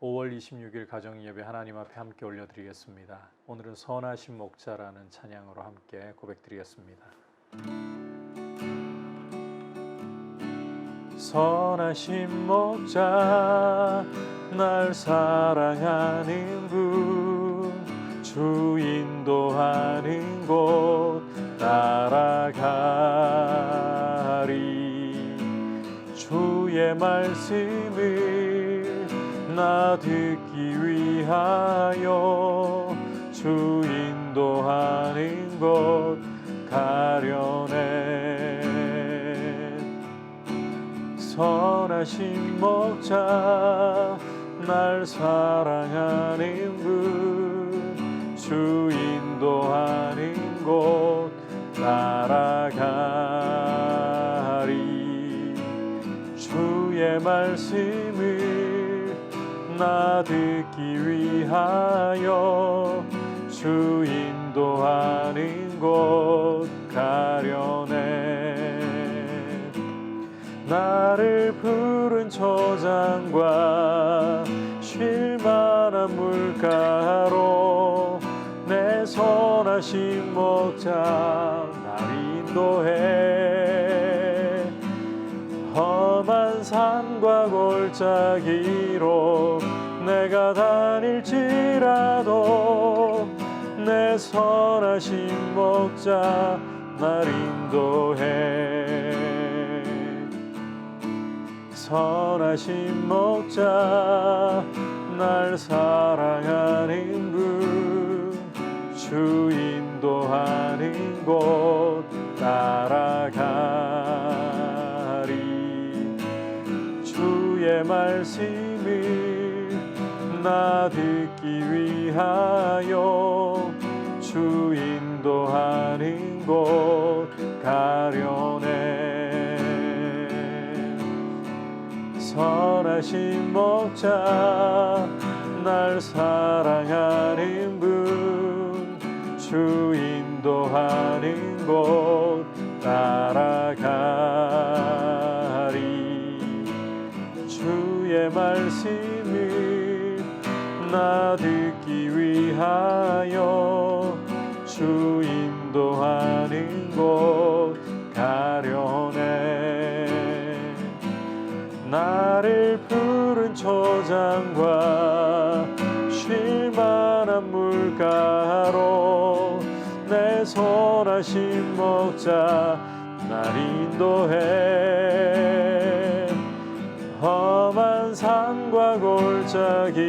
5월 26일 가정 예배 하나님 앞에 함께 올려드리겠습니다. 오늘은 선하신 목자라는 찬양으로 함께 고백드리겠습니다. 선하신 목자 날 사랑하는 분 주 인도하는 곳 따라가리 주의 말씀을 나 듣기 위하여 주 인도하는 곳 가려네. 선하신 목자 날 사랑하는 분 주 인도하는 곳 따라가리. 주의 말씀을 나 듣기 위하여 주 인도하는 곳 가려네. 나를 푸른 초장과 쉴만한 물가로 내 선하신 목자 날 인도해. 험한 산과 골짜기로 다닐지라도 내 선하신 목자 날 인도해. 선하신 목자 날 사랑하는 분주 인도하는 곳 따라가리. 주의 말씀을 나 듣기 위하여 주 인도하는 곳 가려네. 선하신 목자 날 사랑하는 분 주 인도하는 곳 따라가 나 듣기 위하여 주 인도하는 곳 가려네. 나를 푸른 초장과 쉴만한 물가로 내 선하신 목자 날 인도해. 험한 산과 골짜기로 내가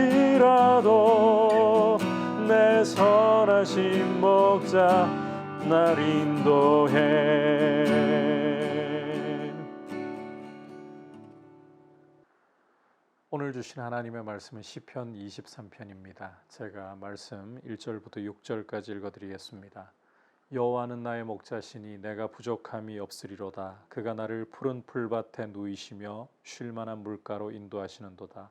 다닐지라도 내 선하신 목자 날 인도해 오늘 주신 하나님의 말씀은 시편 23편입니다. 제가 말씀 1절부터 6절까지 읽어 드리겠습니다. 여호와는 나의 목자시니 내가 부족함이 없으리로다. 그가 나를 푸른 풀밭에 누이시며 쉴 만한 물가로 인도하시는도다.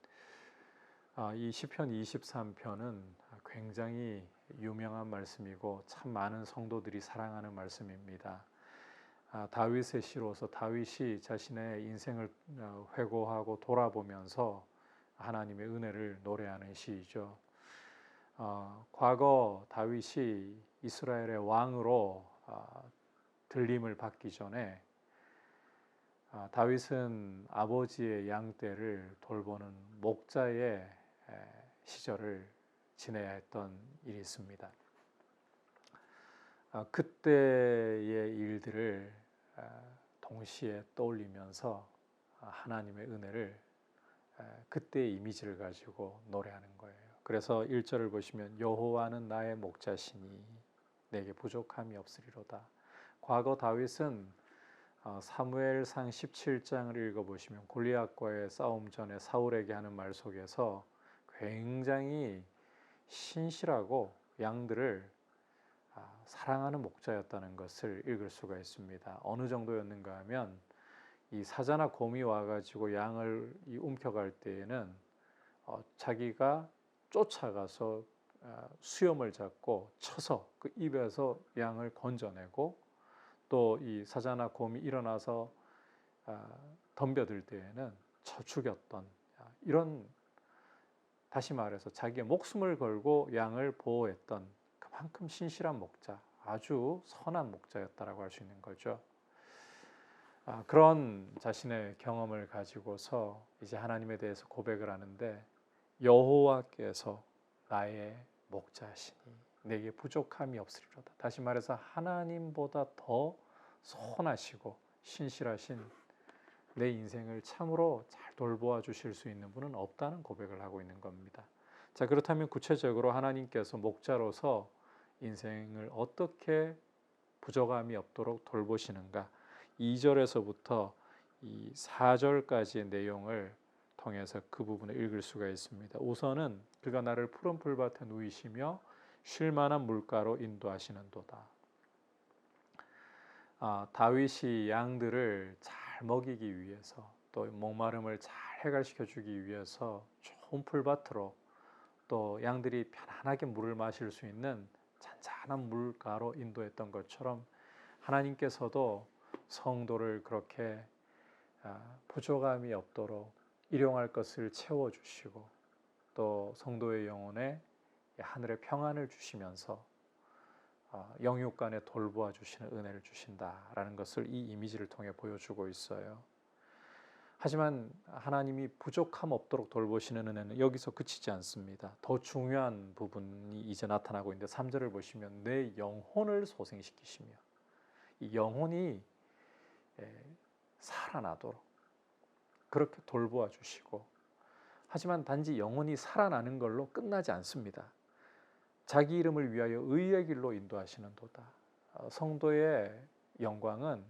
아, 이 시편 23편은 굉장히 유명한 말씀이고 참 많은 성도들이 사랑하는 말씀입니다. 아, 다윗의 시로서 다윗이 자신의 인생을 어, 회고하고 돌아보면서 하나님의 은혜를 노래하는 시이죠. 어, 과거 다윗이 이스라엘의 왕으로 어, 들림을 받기 전에 어, 다윗은 아버지의 양떼를 돌보는 목자의 에, 시절을 지내야 했던 일이 있습니다. 어, 그때의 일들을 어, 동시에 떠올리면서 어, 하나님의 은혜를 그때의 이미지를 가지고 노래하는 거예요. 그래서 1절을 보시면 여호와는 나의 목자시니 내게 부족함이 없으리로다. 과거 다윗은 어, 사무엘상 17장을 읽어 보시면 골리앗과의 싸움 전에 사울에게 하는 말 속에서 굉장히 신실하고 양들을 아, 사랑하는 목자였다는 것을 읽을 수가 있습니다. 어느 정도였는가 하면 이 사자나 곰이 와가지고 양을 이 움켜갈 때에는 어, 자기가 쫓아가서 아, 수염을 잡고 쳐서 그 입에서 양을 건져내고 또 이 사자나 곰이 일어나서 아, 덤벼들 때에는 쳐 죽였던 아, 이런 다시 말해서 자기의 목숨을 걸고 양을 보호했던 그만큼 신실한 목자, 아주 선한 목자였다라고 할 수 있는 거죠. 아, 그런 자신의 경험을 가지고서 이제 하나님에 대해서 고백을 하는데 여호와께서 나의 목자시니 내게 부족함이 없으리로다. 다시 말해서 하나님보다 더 선하시고 신실하신 내 인생을 참으로 잘 돌보아 주실 수 있는 분은 없다는 고백을 하고 있는 겁니다. 자, 그렇다면 구체적으로 하나님께서 목자로서 인생을 어떻게 부족함이 없도록 돌보시는가? 2절에서부터 이 4절까지의 내용을 통해서 그 부분을 읽을 수가 있습니다. 우선은 그가 나를 푸른 풀밭에 누이시며 쉴 만한 물가로 인도하시는도다. 아, 다윗이 양들을 잘 먹이기 위해서 또 목마름을 잘 해결시켜 주기 위해서 좋은 풀밭으로 또 양들이 편안하게 물을 마실 수 있는 잔잔한 물가로 인도했던 것처럼 하나님께서도 성도를 그렇게 아, 부족함이 없도록 일용할 것을 채워 주시고 또 성도의 영혼에 하늘의 평안을 주시면서 어, 영육간에 돌보아 주시는 은혜를 주신다라는 것을 이 이미지를 통해 보여주고 있어요. 하지만 하나님이 부족함 없도록 돌보시는 은혜는 여기서 그치지 않습니다. 더 중요한 부분이 이제 나타나고 있는데 3절을 보시면 내 영혼을 소생시키시며 이 영혼이 예, 살아나도록 그렇게 돌보아 주시고 하지만 단지 영혼이 살아나는 걸로 끝나지 않습니다. 자기 이름을 위하여 의의 길로 인도하시는도다. 어, 성도의 영광은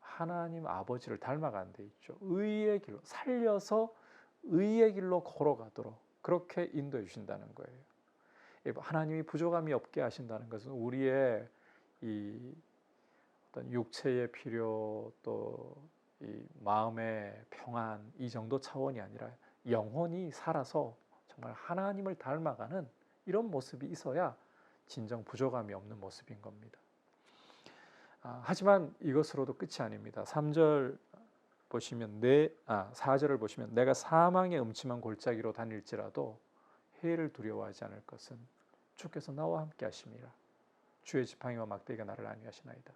하나님 아버지를 닮아가는 데 있죠. 의의 길로 살려서 의의 길로 걸어가도록 그렇게 인도해 주신다는 거예요. 하나님이 부족함이 없게 하신다는 것은 우리의 이 어떤 육체의 필요 또 이 마음의 평안 이 정도 차원이 아니라 영혼이 살아서 정말 하나님을 닮아가는 이런 모습이 있어야 진정 부족함이 없는 모습인 겁니다. 아, 하지만 이것으로도 끝이 아닙니다. 3절 보시면 내 아, 4절을 보시면 내가 사망의 음침한 골짜기로 다닐지라도 해를 두려워하지 않을 것은 주께서 나와 함께 하심이라. 주의 지팡이와 막대기가 나를 안위하시나이다.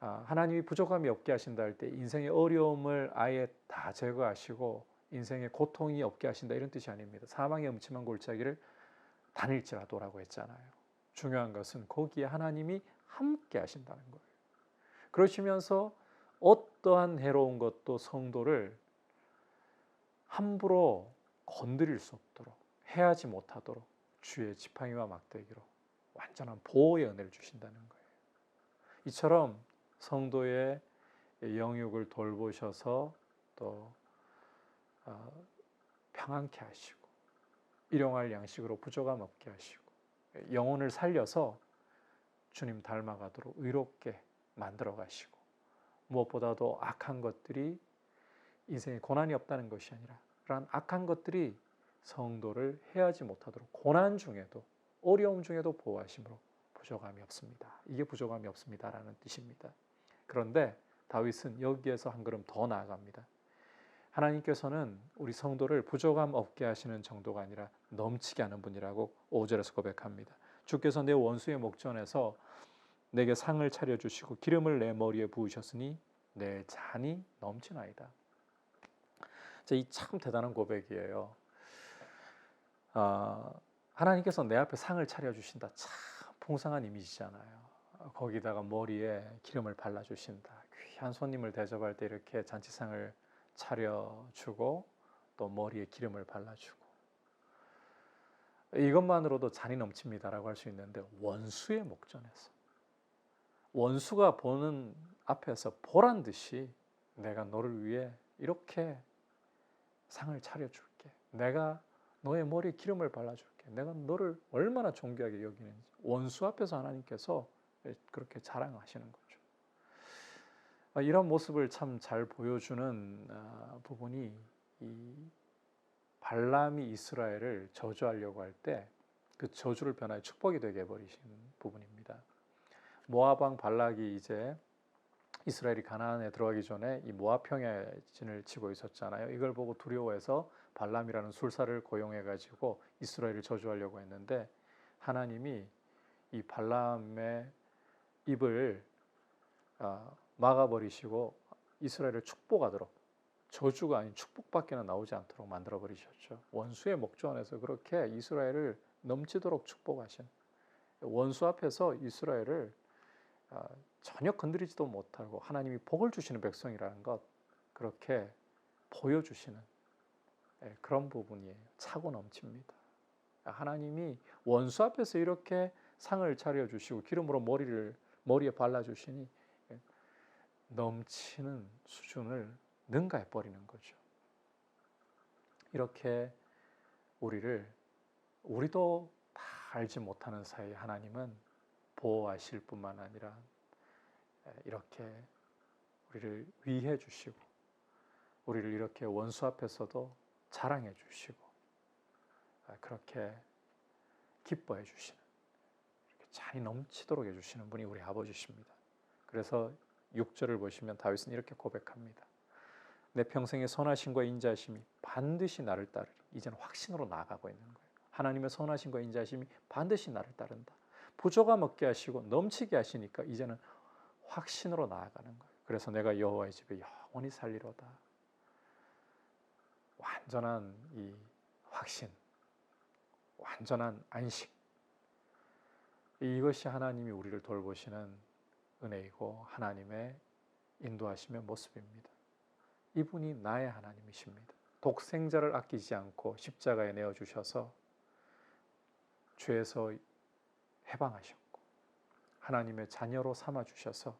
아, 하나님이 부족함이 없게 하신다 할 때 인생의 어려움을 아예 다 제거하시고 인생의 고통이 없게 하신다 이런 뜻이 아닙니다. 사망의 음침한 골짜기를 다닐지라도라고 했잖아요. 중요한 것은 거기에 하나님이 함께 하신다는 거예요. 그러시면서 어떠한 해로운 것도 성도를 함부로 건드릴 수 없도록 해하지 못하도록 주의 지팡이와 막대기로 완전한 보호의 은혜를 주신다는 거예요. 이처럼 성도의 영육을 돌보셔서 또 어, 평안케 하시고 일용할 양식으로 부족함 없게 하시고 영혼을 살려서 주님 닮아가도록 의롭게 만들어 가시고 무엇보다도 악한 것들이 인생에 고난이 없다는 것이 아니라 그러한 악한 것들이 성도를 해하지 못하도록 고난 중에도 어려움 중에도 보호하심으로 부족함이 없습니다. 이게 부족함이 없습니다라는 뜻입니다. 그런데 다윗은 여기에서 한 걸음 더 나아갑니다. 하나님께서는 우리 성도를 부족함 없게 하시는 정도가 아니라 넘치게 하는 분이라고 5절에서 고백합니다. 주께서 내 원수의 목전에서 내게 상을 차려 주시고 기름을 내 머리에 부으셨으니 내 잔이 넘치나이다. 이 참 대단한 고백이에요. 아, 하나님께서 내 앞에 상을 차려 주신다. 참 풍성한 이미지잖아요. 거기다가 머리에 기름을 발라 주신다. 귀한 손님을 대접할 때 이렇게 잔치상을 차려주고 또 머리에 기름을 발라주고 이것만으로도 잔이 넘칩니다라고 할 수 있는데 원수의 목전에서 원수가 보는 앞에서 보란 듯이 내가 너를 위해 이렇게 상을 차려줄게. 내가 너의 머리에 기름을 발라줄게. 내가 너를 얼마나 존귀하게 여기는지 원수 앞에서 하나님께서 그렇게 자랑하시는. 아, 이런 모습을 참 잘 보여주는 아, 부분이 이 발람이 이스라엘을 저주하려고 할 때 그 저주를 변화해 축복이 되게 해버리신 부분입니다. 모압 왕 발락이 이제 이스라엘이 가나안에 들어가기 전에 이 모압 평야 진을 치고 있었잖아요. 이걸 보고 두려워해서 발람이라는 술사를 고용해 가지고 이스라엘을 저주하려고 했는데 하나님이 이 발람의 입을 아, 막아버리시고 이스라엘을 축복하도록 저주가 아닌 축복밖에는 나오지 않도록 만들어 버리셨죠. 원수의 목조 안에서 그렇게 이스라엘을 넘치도록 축복하신 원수 앞에서 이스라엘을 아, 전혀 건드리지도 못하고 하나님이 복을 주시는 백성이라는 것 그렇게 보여주시는 예, 그런 부분이에요. 차고 넘칩니다. 하나님이 원수 앞에서 이렇게 상을 차려 주시고 기름으로 머리를 머리에 발라 주시니 예, 넘치는 수준을 능가해 버리는 거죠. 이렇게 우리를 우리도 다 알지 못하는 사이 하나님은 보호하실 뿐만 아니라 이렇게 우리를 위해 주시고 우리를 이렇게 원수 앞에서도 자랑해 주시고 그렇게 기뻐해 주시는 이렇게 잔이 넘치도록 해 주시는 분이 우리 아버지십니다. 그래서 6절을 보시면 다윗은 이렇게 고백합니다. 내 평생의 선하심과 인자심이 반드시 나를 따르리. 이제는 확신으로 나아가고 있는 거예요. 하나님의 선하심과 인자심이 반드시 나를 따른다. 부조가 먹게 하시고 넘치게 하시니까 이제는 확신으로 나아가는 거예요. 그래서 내가 여호와의 집에 영원히 살리로다. 완전한 이 확신, 완전한 안식. 이것이 하나님이 우리를 돌보시는 은혜이고 하나님의 인도하심의 모습입니다. 이분이 나의 하나님이십니다. 독생자를 아끼지 않고 십자가에 내어 주셔서 죄에서 해방하셨고 하나님의 자녀로 삼아 주셔서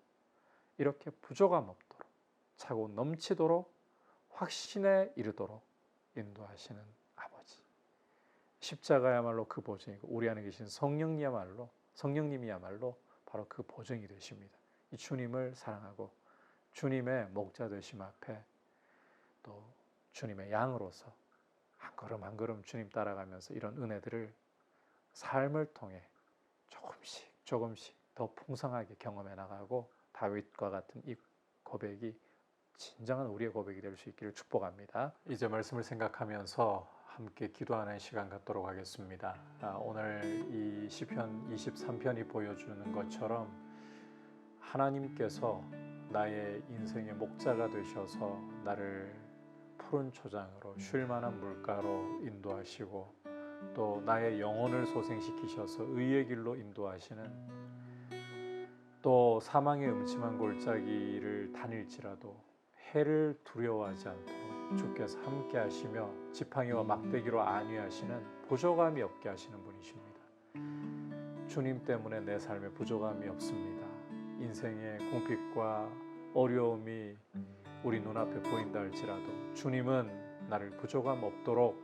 이렇게 부족함 없도록 차고 넘치도록 확신에 이르도록 인도하시는 아버지. 십자가야말로 그 보증이고 우리 안에 계신 성령님야말로 성령님이야말로 바로 그 보증이 되십니다. 이 주님을 사랑하고 주님의 목자 되심 앞에 또 주님의 양으로서 한 걸음 한 걸음 주님 따라가면서 이런 은혜들을 삶을 통해 조금씩 조금씩 더 풍성하게 경험해 나가고 다윗과 같은 이 고백이 진정한 우리의 고백이 될 수 있기를 축복합니다. 이제 말씀을 생각하면서 함께 기도하는 시간 갖도록 하겠습니다. 아, 오늘 이 시편 23편이 보여주는 것처럼 하나님께서 나의 인생의 목자가 되셔서 나를 푸른 초장으로 쉴 만한 물가로 인도하시고 또 나의 영혼을 소생시키셔서 의의 길로 인도하시는 또 사망의 음침한 골짜기를 다닐지라도 해를 두려워하지 않도록 주께서 함께 하시며 지팡이와 막대기로 안위하시는 부족함이 없게 하시는 분이십니다. 주님 때문에 내 삶에 부족함이 없습니다. 인생의 공핍과 어려움이 우리 눈앞에 보인다 할지라도 주님은 나를 부족함 없도록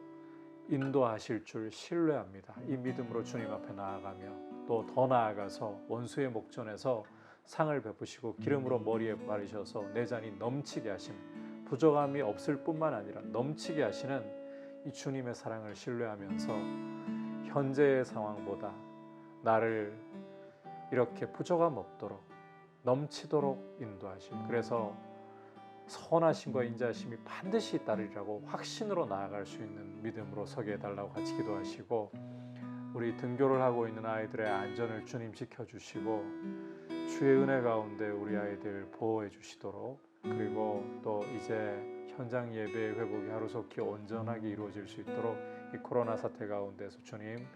인도하실 줄 신뢰합니다. 이 믿음으로 주님 앞에 나아가며 또 더 나아가서 원수의 목전에서 상을 베푸시고 기름으로 머리에 바르셔서 내 잔이 넘치게 하심 부족함이 없을 뿐만 아니라 넘치게 하시는 이 주님의 사랑을 신뢰하면서 현재의 상황보다 나를 이렇게 부족함 없도록 넘치도록 인도하심. 그래서 선하심과 인자심이 반드시 따르리라고 확신으로 나아갈 수 있는 믿음으로 서게 해달라고 같이 기도하시고 우리 등교를 하고 있는 아이들의 안전을 주님 지켜주시고 주의 은혜 가운데 우리 아이들 보호해 주시도록 그리고 또 이제 현장 예배 회복이 하루속히 온전하게 이루어질 수 있도록 이 코로나 사태 가운데서 주님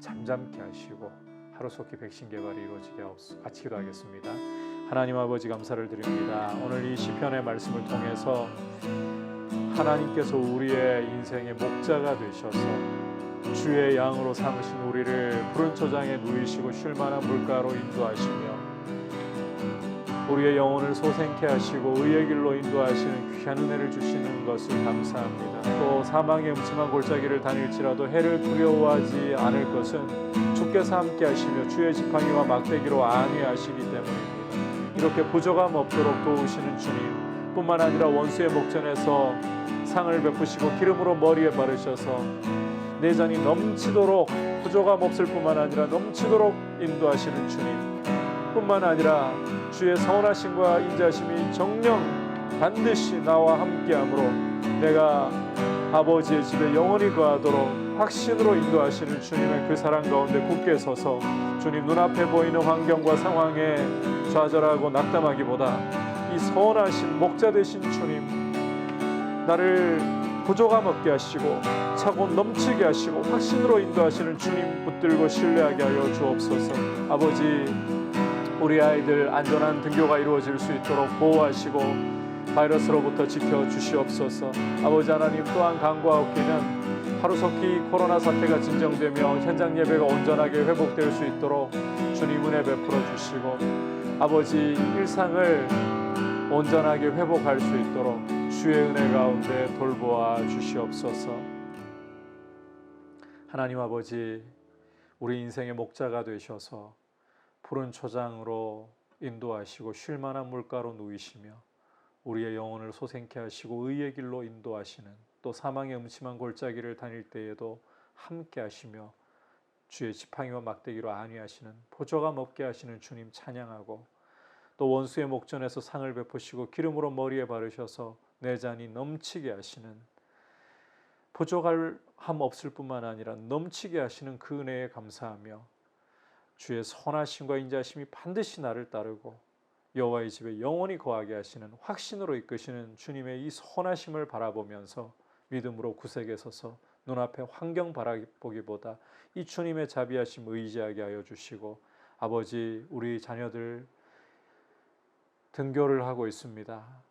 잠잠케 하시고 하루속히 백신 개발이 이루어지게 하옵소서 같이 기도하겠습니다. 하나님 아버지 감사를 드립니다. 오늘 이 시편의 말씀을 통해서 하나님께서 우리의 인생의 목자가 되셔서 주의 양으로 삼으신 우리를 푸른 초장에 누이시고 쉴만한 물가로 인도하시며 우리의 영혼을 소생케 하시고 의의 길로 인도하시는 귀한 은혜를 주시는 것을 감사합니다. 또 사망의 음침한 골짜기를 다닐지라도 해를 두려워하지 않을 것은 주께서 함께 하시며 주의 지팡이와 막대기로 안위하시기 때문입니다. 이렇게 부족함 없도록 도우시는 주님 뿐만 아니라 원수의 목전에서 상을 베푸시고 기름으로 머리에 바르셔서 내 잔이 넘치도록 부족함 없을 뿐만 아니라 넘치도록 인도하시는 주님 뿐만 아니라 주의 선하심과 인자심이 정령 반드시 나와 함께함으로 내가 아버지의 집에 영원히 거하도록 확신으로 인도하시는 주님의 그 사랑 가운데 굳게 서서 주님 눈앞에 보이는 환경과 상황에 좌절하고 낙담하기보다 이 선하신 목자 되신 주님 나를 부족함 없게 하시고 차고 넘치게 하시고 확신으로 인도하시는 주님 붙들고 신뢰하게 하여 주옵소서. 아버지 우리 아이들 안전한 등교가 이루어질 수 있도록 보호하시고 바이러스로부터 지켜 주시옵소서 아버지 하나님 또한 간구하옵기는 하루속히 코로나 사태가 진정되며 현장 예배가 온전하게 회복될 수 있도록 주님 은혜 베풀어 주시고 아버지 일상을 온전하게 회복할 수 있도록 주의 은혜 가운데 돌보아 주시옵소서. 하나님 아버지, 우리 인생의 목자가 되셔서 푸른 초장으로 인도하시고 쉴 만한 물가로 누이시며 우리의 영혼을 소생케 하시고 의의 길로 인도하시는 또 사망의 음침한 골짜기를 다닐 때에도 함께 하시며 주의 지팡이와 막대기로 안위하시는 보조가 먹게 하시는 주님 찬양하고 또 원수의 목전에서 상을 베푸시고 기름으로 머리에 바르셔서 내 잔이 넘치게 하시는 부족함 없을 뿐만 아니라 넘치게 하시는 그 은혜에 감사하며 주의 선하심과 인자심이 반드시 나를 따르고 여호와의 집에 영원히 거하게 하시는 확신으로 이끄시는 주님의 이 선하심을 바라보면서 믿음으로 구색에 서서 눈앞에 환경 바라보기보다 이 주님의 자비하심 의지하게 하여 주시고 아버지 우리 자녀들 등교를 하고 있습니다.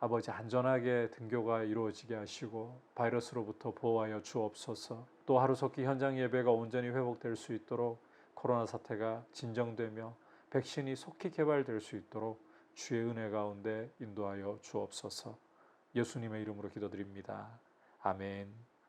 아버지 안전하게 등교가 이루어지게 하시고 바이러스로부터 보호하여 주옵소서. 또 하루속히 현장 예배가 온전히 회복될 수 있도록 코로나 사태가 진정되며 백신이 속히 개발될 수 있도록 주의 은혜 가운데 인도하여 주옵소서. 예수님의 이름으로 기도드립니다. 아멘.